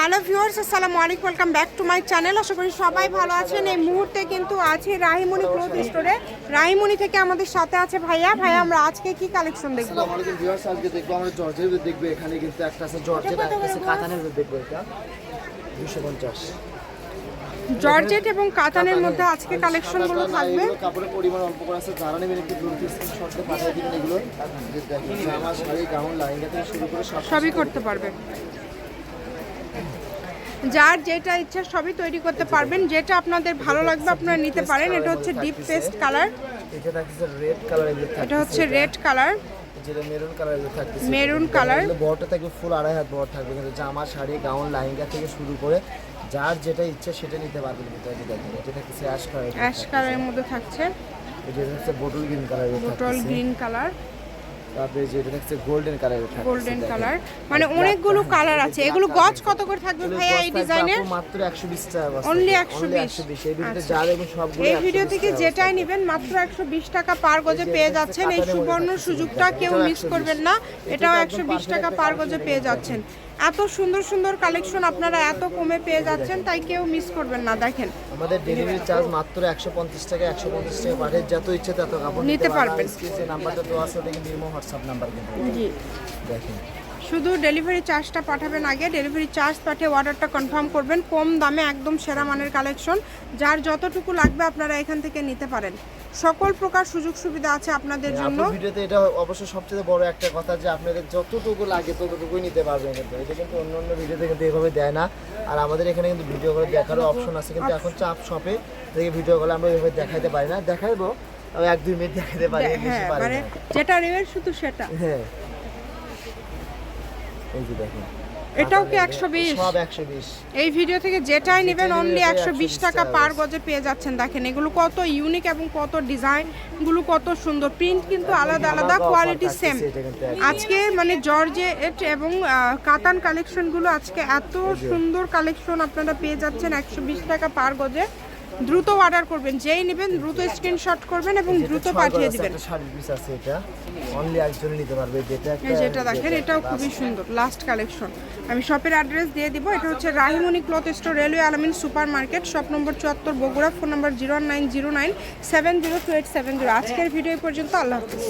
Hello viewers আসসালামু আলাইকুম welcome back to my channel. আশা করি সবাই ভালো আছেন। এই মুহূর্তে কিন্তু আছে রাহিমণি ক্লোথ স্টোরে। রাহিমণি থেকে আমাদের সাথে আছে ভাইয়া। ভাইয়া আমরা আজকে কি কালেকশন দেখব? আসসালামু আলাইকুম ভিউয়ার্স আজকে দেখব আমরা জর্জের দেখব। এখানে কিন্তু একটা আছে জর্জের একটা আছে কাতানের দেখব এটা। দুশো পঞ্চাশ। জর্জেট এবং কাতানের মধ্যে আজকে কালেকশনগুলো থাকবে। কাপড়ের পরিমাণ অল্প করে আছে। যারা নেবেন একটু দ্রুত স্ক্রিনশটে পাঠিয়ে দিবেন এগুলো। দেখেন জামা শাড়ি গাউন লাইঙ্গা থেকে শুরু করে সবই করতে পারবেন যার যেটা ইচ্ছা সবই তৈরি করতে পারবেন। যেটা আপনাদের ভালো লাগবে আপনারা নিতে পারেন। এটা হচ্ছে ডিপ পেস্ট কালার এটা থাকছে রেড কালার এগুলো এটা হচ্ছে রেড কালার যেটা মেরুন কালার থাকছে Maroon colour। বড়টা থাকবে ফুল আড়াই হাত বড় থাকবে। কিন্তু জামা শাড়ি গাউন লাইঙ্গা থেকে শুরু করে যার যেটা ইচ্ছা সেটা নিতে পারবেন ভিতরে। দেখেন এটা থাকছে অ্যাশ কালার অ্যাশ কালারের মধ্যে থাকছে। এটা হচ্ছে bottle green colour total green colour তারপরে যেটা থাকছে গোল্ডেন কালার গোল্ডেন কালার মানে অনেকগুলো কালার আছে। এগুলো গজ কত করে থাকবে ভাইয়া এই ডিজাইনের মাত্র 120 টাকা Only থাকবে। 120 এই ভিডিওতে। যা দেখুন সবগুলো এই ভিডিও থেকে যেটাই নেবেন মাত্র একশো বিশ টাকা পার গজে পেয়ে যাচ্ছেন। এই সুবর্ণ সুযোগটা কেউ মিস করবেন না। এটাও একশো বিশ টাকা পার গজে পেয়ে যাচ্ছেন। এত সুন্দর সুন্দর কালেকশন আপনারা এত কমে পেয়ে যাচ্ছেন তাই কেউ মিস করবেন না। দেখেন। আমাদের ডেলিভারি চার্জ মাত্র 150 টাকা 150 টাকা পাঠিয়ে যত ইচ্ছে তত কাপড় নিতে পারবেন। নাম্বারটা দেওয়া আছে কিন্তু ইমো হোয়াটসঅ্যাপ নাম্বার কিন্তু জি। দেখেন। শুধু ডেলিভারি চার্জটা পাঠাবেন আগে ডেলিভারি চার্জ পাঠিয়ে অর্ডারটা কনফার্ম করবেন কম দামে একদম সেরা মানের কালেকশন যার যতটুকু লাগবে আপনারা এখান থেকে নিতে পারেন। সকল প্রকার সুযোগ সুবিধা আছে আপনাদের জন্য। ভিডিওতে এটা অবশ্য সবচেয়ে বড় একটা কথা যে আপনাদের যতটুকু লাগে ততটুকুই নিতে পারবেন কিন্তু। এটা কিন্তু অন্য অন্য ভিডিওতে কিন্তু এভাবে দেয় না। আর আমাদের এখানে কিন্তু ভিডিও করে দেখারও অপশন আছে। কিন্তু এখন চাপ শপে থেকে ভিডিও করে আমরা এভাবে দেখাইতে পারি না। দেখাইবো। এক দুই মিনিট দেখাতে পারি বেশি হ্যাঁ পারি মানে যেটা রেবের শুধু সেটা। হ্যাঁ। এই যে দেখেন। এটাও কি একশো বিশ? সব একশো বিশ। এই ভিডিও থেকে যেটাই নেবেন অনলি একশো বিশ 120 টাকা পার গজে পেয়ে যাচ্ছেন। দেখেন এগুলো কত ইউনিক এবং কত ডিজাইনগুলো কত সুন্দর। প্রিন্ট কিন্তু আলাদা আলাদা কোয়ালিটি সেম আজকে মানে জর্জেট এবং কাতান কালেকশনগুলো আজকে এত সুন্দর কালেকশন আপনারা পেয়ে যাচ্ছেন একশো বিশ টাকা পার গজে দ্রুত অর্ডার করবেন যেই নেবেন দ্রুত স্ক্রিনশট করবেন এবং দ্রুত পাঠিয়ে দিবেন। শাড়ির আছে এটা। অনলি একজন নিতে পারবে যেটা এই যেটা দেখেন এটাও খুবই সুন্দর লাস্ট কালেকশন আমি শপের অ্যাড্রেস দিয়ে দিব এটা হচ্ছে Rahimoni cloth store railway Alamin super market shop number চুয়াত্তর Bogura phone number zero nine zero nine seven zero two eight seven zero আজকের ভিডিও পর্যন্ত আল্লাহ হাফিজ।